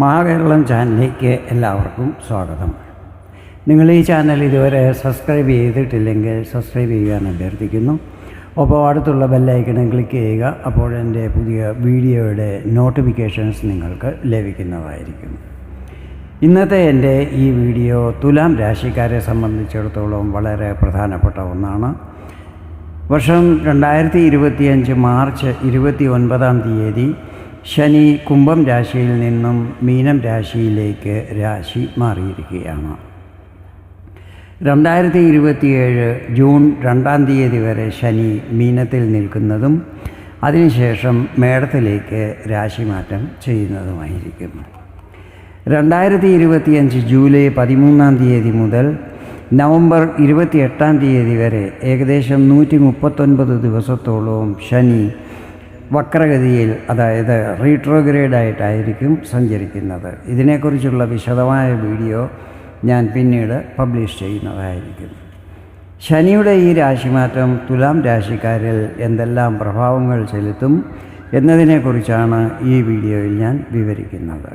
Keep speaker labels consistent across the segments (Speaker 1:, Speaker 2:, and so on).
Speaker 1: മഹാകേരളം ചാനലിലേക്ക് എല്ലാവർക്കും സ്വാഗതം. നിങ്ങൾ ഈ ചാനൽ ഇതുവരെ സബ്സ്ക്രൈബ് ചെയ്തിട്ടില്ലെങ്കിൽ സബ്സ്ക്രൈബ് ചെയ്യാൻ അഭ്യർത്ഥിക്കുന്നു. ഒപ്പം അടുത്തുള്ള ബെല്ലൈക്കണം ക്ലിക്ക് ചെയ്യുക അപ്പോൾ എന്റെ പുതിയ വീഡിയോയുടെ നോട്ടിഫിക്കേഷൻസ് നിങ്ങൾക്ക് ലഭിക്കുന്നതായിരിക്കും. ഇന്നത്തെ എന്റെ ഈ വീഡിയോ തുലാം രാശിക്കാരെ സംബന്ധിച്ചിടത്തോളം വളരെ പ്രധാനപ്പെട്ട ഒന്നാണ്. വർഷം രണ്ടായിരത്തി ഇരുപത്തിയഞ്ച് മാർച്ച് ഇരുപത്തി ഒൻപതാം തീയതി ശനി കുംഭം രാശിയിൽ നിന്നും മീനം രാശിയിലേക്ക് രാശി മാറിയിരിക്കുകയാണ്. രണ്ടായിരത്തി ഇരുപത്തിയേഴ് ജൂൺ രണ്ടാം തീയതി വരെ ശനി മീനത്തിൽ നിൽക്കുന്നതും അതിനുശേഷം മേടത്തിലേക്ക് രാശിമാറ്റം ചെയ്യുന്നതുമായിരിക്കും. രണ്ടായിരത്തി ഇരുപത്തിയഞ്ച് ജൂലൈ പതിമൂന്നാം തീയതി മുതൽ നവംബർ ഇരുപത്തിയെട്ടാം തീയതി വരെ ഏകദേശം നൂറ്റി മുപ്പത്തൊൻപത് ദിവസത്തോളവും ശനി വക്രഗതിയിൽ അതായത് റീട്രോഗ്രേഡായിട്ടായിരിക്കും സഞ്ചരിക്കുന്നത്. ഇതിനെക്കുറിച്ചുള്ള വിശദമായ വീഡിയോ ഞാൻ പിന്നീട് പബ്ലിഷ് ചെയ്യുന്നതായിരിക്കും. ശനിയുടെ ഈ രാശിമാറ്റം തുലാം രാശിക്കാരിൽ എന്തെല്ലാം പ്രഭാവങ്ങൾ ചെലുത്തും എന്നതിനെക്കുറിച്ചാണ് ഈ വീഡിയോയിൽ ഞാൻ വിവരിക്കുന്നത്.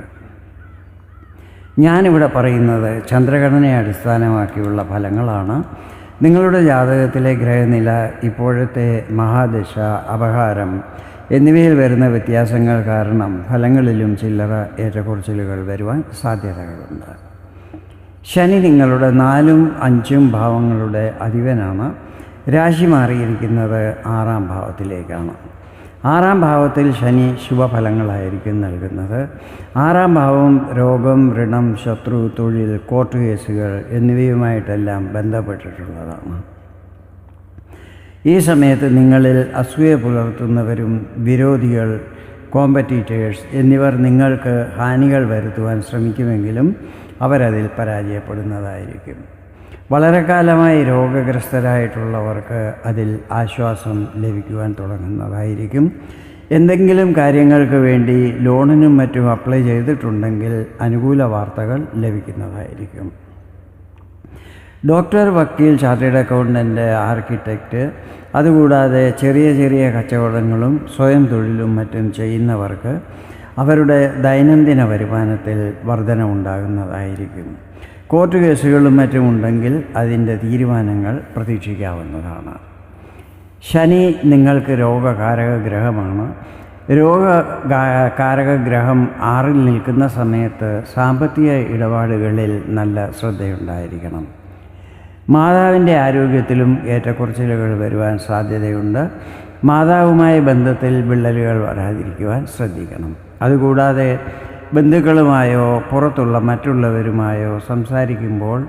Speaker 1: ഞാനിവിടെ പറയുന്നത് ചന്ദ്രഘടനയെ അടിസ്ഥാനമാക്കിയുള്ള ഫലങ്ങളാണ്. നിങ്ങളുടെ ജാതകത്തിലെ ഗ്രഹനില ഇപ്പോഴത്തെ മഹാദശ അപഹാരം എന്നിവയിൽ വരുന്ന വ്യത്യാസങ്ങൾ കാരണം ഫലങ്ങളിലും ചില്ലറ ഏറ്റക്കുറച്ചിലുകൾ വരുവാൻ സാധ്യതകളുണ്ട്. ശനി നിങ്ങളുടെ നാലും അഞ്ചും ഭാവങ്ങളുടെ അധിപനാണ്. രാശി മാറിയിരിക്കുന്നത് ആറാം ഭാവത്തിലേക്കാണ്. ആറാം ഭാവത്തിൽ ശനി ശുഭഫലങ്ങളായിരിക്കും നൽകുന്നത്. ആറാം ഭാവം രോഗം ഋണം ശത്രു തൊഴിൽ കോർട്ട് കേസുകൾ എന്നിവയുമായിട്ടെല്ലാം ബന്ധപ്പെട്ടിട്ടുള്ളതാണ്. ഈ സമയത്ത് നിങ്ങളിൽ അസൂയ പുലർത്തുന്നവരും വിരോധികൾ കോമ്പറ്റീറ്റേഴ്സ് എന്നിവർ നിങ്ങൾക്ക് ഹാനികൾ വരുത്തുവാൻ ശ്രമിക്കുമെങ്കിലും അവരതിൽ പരാജയപ്പെടുന്നതായിരിക്കും. വളരെ കാലമായി രോഗഗ്രസ്തരായിട്ടുള്ളവർക്ക് അതിൽ ആശ്വാസം ലഭിക്കുവാൻ തുടങ്ങുന്നതായിരിക്കും. എന്തെങ്കിലും കാര്യങ്ങൾക്ക് വേണ്ടി ലോണിനും മറ്റും അപ്ലൈ ചെയ്തിട്ടുണ്ടെങ്കിൽ അനുകൂല വാർത്തകൾ ലഭിക്കുന്നതായിരിക്കും. ഡോക്ടർ വക്കീൽ ചാർട്ടേഡ് അക്കൗണ്ടന്റ് ആർക്കിടെക്റ്റ് അതുകൂടാതെ ചെറിയ ചെറിയ കച്ചവടങ്ങളും സ്വയം തൊഴിലും മറ്റും ചെയ്യുന്നവർക്ക് അവരുടെ ദൈനംദിന വരുമാനത്തിൽ വർധന ഉണ്ടാകുന്നതായിരിക്കും കോർട്ട് കേസുകളും മറ്റും ഉണ്ടെങ്കിൽ അതിന്റെ തീരുമാനങ്ങൾ പ്രതീക്ഷിക്കാവുന്നതാണ്. ശനി നിങ്ങൾക്ക് രോഗകാരക ഗ്രഹമാണ് രോഗ കാരക ഗ്രഹം ആറിൽ നിൽക്കുന്ന സമയത്ത് സാമ്പത്തിക ഇടപാടുകളിൽ നല്ല ശ്രദ്ധയുണ്ടായിരിക്കണം. മാതാവിന്റെ ആരോഗ്യത്തിലും ഏറ്റക്കുറച്ചിലുകൾ വരുവാൻ സാധ്യതയുണ്ട്. മാതാവുമായി ബന്ധത്തിൽ വിള്ളലുകൾ വരാതിരിക്കുവാൻ ശ്രദ്ധിക്കണം. അതുകൂടാതെ ബന്ധുക്കളുമായോ പുറത്തുള്ള മറ്റുള്ളവരുമായോ സംസാരിക്കുമ്പോൾ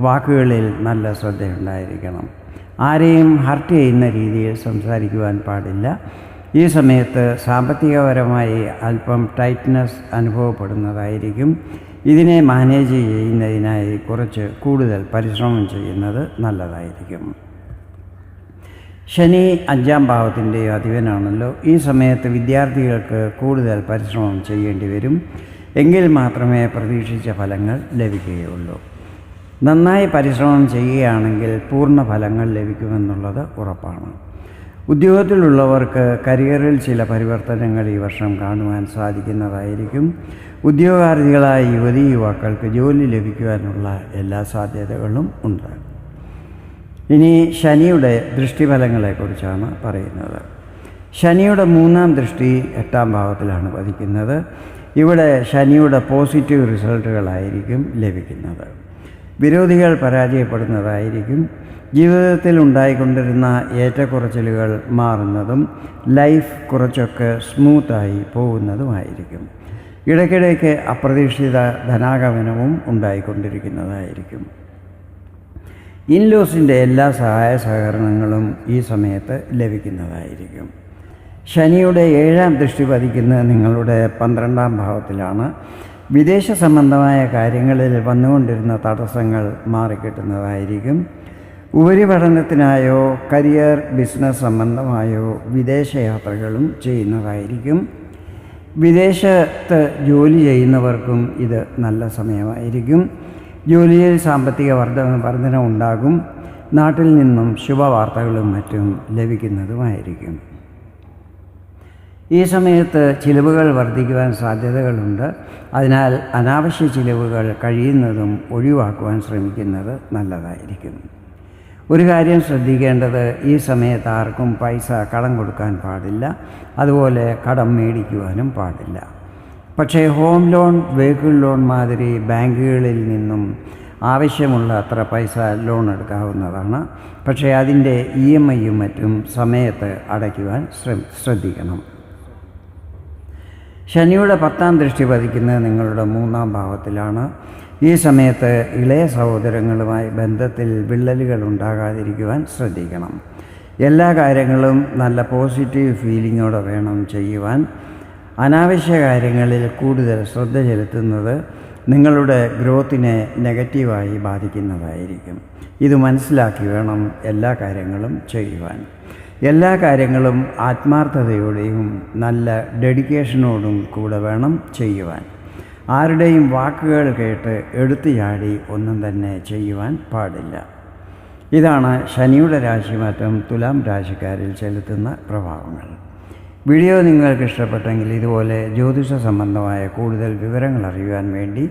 Speaker 1: വാക്കുകളിൽ നല്ല ശ്രദ്ധയുണ്ടായിരിക്കണം. ആരെയും ഹർട്ട് ചെയ്യുന്ന രീതിയിൽ സംസാരിക്കുവാൻ പാടില്ല. ഈ സമയത്ത് സാമ്പത്തികപരമായി അല്പം ടൈറ്റ്നസ് അനുഭവപ്പെടുന്നതായിരിക്കും. ഇതിനെ മാനേജ് ചെയ്യുന്നതിനായി കുറച്ച് കൂടുതൽ പരിശ്രമം ചെയ്യുന്നത് നല്ലതായിരിക്കും. ശനി അഞ്ചാം ഭാവത്തിന്റെ അധിപനാണല്ലോ. ഈ സമയത്ത് വിദ്യാർത്ഥികൾക്ക് കൂടുതൽ പരിശ്രമം ചെയ്യേണ്ടി വരും. എങ്കിൽ മാത്രമേ പ്രതീക്ഷിച്ച ഫലങ്ങൾ ലഭിക്കുകയുള്ളൂ. നന്നായി പരിശ്രമം ചെയ്യുകയാണെങ്കിൽ പൂർണ ഫലങ്ങൾ ലഭിക്കുമെന്നുള്ളത് ഉറപ്പാണ്. ഉദ്യോഗത്തിലുള്ളവർക്ക് കരിയറിൽ ചില പരിവർത്തനങ്ങൾ ഈ വർഷം കാണുവാൻ സാധിക്കുന്നതായിരിക്കും. ഉദ്യോഗാർത്ഥികളായ യുവതി യുവാക്കൾക്ക് ജോലി ലഭിക്കുവാനുള്ള എല്ലാ സാധ്യതകളും ഉണ്ട്. ഇനി ശനിയുടെ ദൃഷ്ടിഫലങ്ങളെക്കുറിച്ചാണ് പറയുന്നത്. ശനിയുടെ മൂന്നാം ദൃഷ്ടി എട്ടാം ഭാവത്തിലാണ് പതിക്കുന്നത്. ഇവിടെ ശനിയുടെ പോസിറ്റീവ് റിസൾട്ടുകളായിരിക്കും ലഭിക്കുന്നത്. വിരോധികൾ പരാജയപ്പെടുന്നതായിരിക്കും. ജീവിതത്തിൽ ഉണ്ടായിക്കൊണ്ടിരുന്ന ഏറ്റക്കുറച്ചിലുകൾ മാറുന്നതും ലൈഫ് കുറച്ചൊക്കെ സ്മൂത്തായി പോകുന്നതുമായിരിക്കും. ഇടയ്ക്കിടയ്ക്ക് അപ്രതീക്ഷിത ധനാഗമനവും ഉണ്ടായിക്കൊണ്ടിരിക്കുന്നതായിരിക്കും. ഇൻലോസിന്റെ എല്ലാ സഹായ സഹകരണങ്ങളും ഈ സമയത്ത് ലഭിക്കുന്നതായിരിക്കും. ശനിയുടെ ഏഴാം ദൃഷ്ടി പതിക്കുന്നത് നിങ്ങളുടെ പന്ത്രണ്ടാം ഭാവത്തിലാണ് വിദേശ സംബന്ധമായ കാര്യങ്ങളിൽ വന്നുകൊണ്ടിരുന്ന തടസ്സങ്ങൾ മാറിക്കിട്ടുന്നതായിരിക്കും. ഉപരിപഠനത്തിനായോ കരിയർ ബിസിനസ് സംബന്ധമായോ വിദേശയാത്രകളും ചെയ്യുന്നതായിരിക്കും. വിദേശത്ത് ജോലി ചെയ്യുന്നവർക്കും ഇത് നല്ല സമയമായിരിക്കും. ജോലിയിൽ സാമ്പത്തിക വർദ്ധ വർധന ഉണ്ടാകും. നാട്ടിൽ നിന്നും ശുഭവാർത്തകളും മറ്റും ലഭിക്കുന്നതുമായിരിക്കും. ഈ സമയത്ത് ചിലവുകൾ വർദ്ധിക്കുവാൻ സാധ്യതകളുണ്ട്. അതിനാൽ അനാവശ്യ ചിലവുകൾ കഴിയുന്നതും ഒഴിവാക്കുവാൻ ശ്രമിക്കുന്നത് നല്ലതായിരിക്കും. ഒരു കാര്യം ശ്രദ്ധിക്കേണ്ടത് ഈ സമയത്ത് ആർക്കും പൈസ കടം കൊടുക്കാൻ പാടില്ല. അതുപോലെ കടം മേടിക്കുവാനും പാടില്ല. പക്ഷേ ഹോം ലോൺ വെഹിക്കിൾ ലോൺ മാതിരി ബാങ്കുകളിൽ നിന്നും ആവശ്യമുള്ള അത്ര പൈസ ലോൺ എടുക്കാവുന്നതാണ്. പക്ഷേ അതിന്റെ ഇ എം ഐയും മറ്റും സമയത്ത് അടയ്ക്കുവാൻ ശ്രദ്ധിക്കണം. ശനിയുടെ പത്താം ദൃഷ്ടി പതിക്കുന്നത് നിങ്ങളുടെ മൂന്നാം ഭാവത്തിലാണ്. ഈ സമയത്ത് ഇളയ സഹോദരങ്ങളുമായി ബന്ധത്തിൽ വിള്ളലുകൾ ഉണ്ടാകാതിരിക്കുവാൻ ശ്രദ്ധിക്കണം. എല്ലാ കാര്യങ്ങളും നല്ല പോസിറ്റീവ് ഫീലിങ്ങോടെ വേണം ചെയ്യുവാൻ. അനാവശ്യ കാര്യങ്ങളിൽ കൂടുതൽ ശ്രദ്ധ ചെലുത്തുന്നത് നിങ്ങളുടെ ഗ്രോത്തിനെ നെഗറ്റീവായി ബാധിക്കുന്നതായിരിക്കും. ഇത് മനസ്സിലാക്കി വേണം എല്ലാ കാര്യങ്ങളും ചെയ്യുവാൻ. എല്ലാ കാര്യങ്ങളും ആത്മാർത്ഥതയോടെയും നല്ല ഡെഡിക്കേഷനോടും കൂടെ വേണം ചെയ്യുവാൻ. ആരുടെയും വാക്കുകൾ കേട്ട് എടുത്തു ചാടി ഒന്നും തന്നെ ചെയ്യുവാൻ പാടില്ല. ഇതാണ് ശനിയുടെ രാശിമാറ്റം തുലാം രാശിക്കാരിൽ ചെലുത്തുന്ന പ്രഭാവങ്ങൾ. വീഡിയോ നിങ്ങൾക്ക് ഇഷ്ടപ്പെട്ടെങ്കിൽ ഇതുപോലെ ജ്യോതിഷ സംബന്ധമായ കൂടുതൽ വിവരങ്ങൾ അറിയുവാൻ വേണ്ടി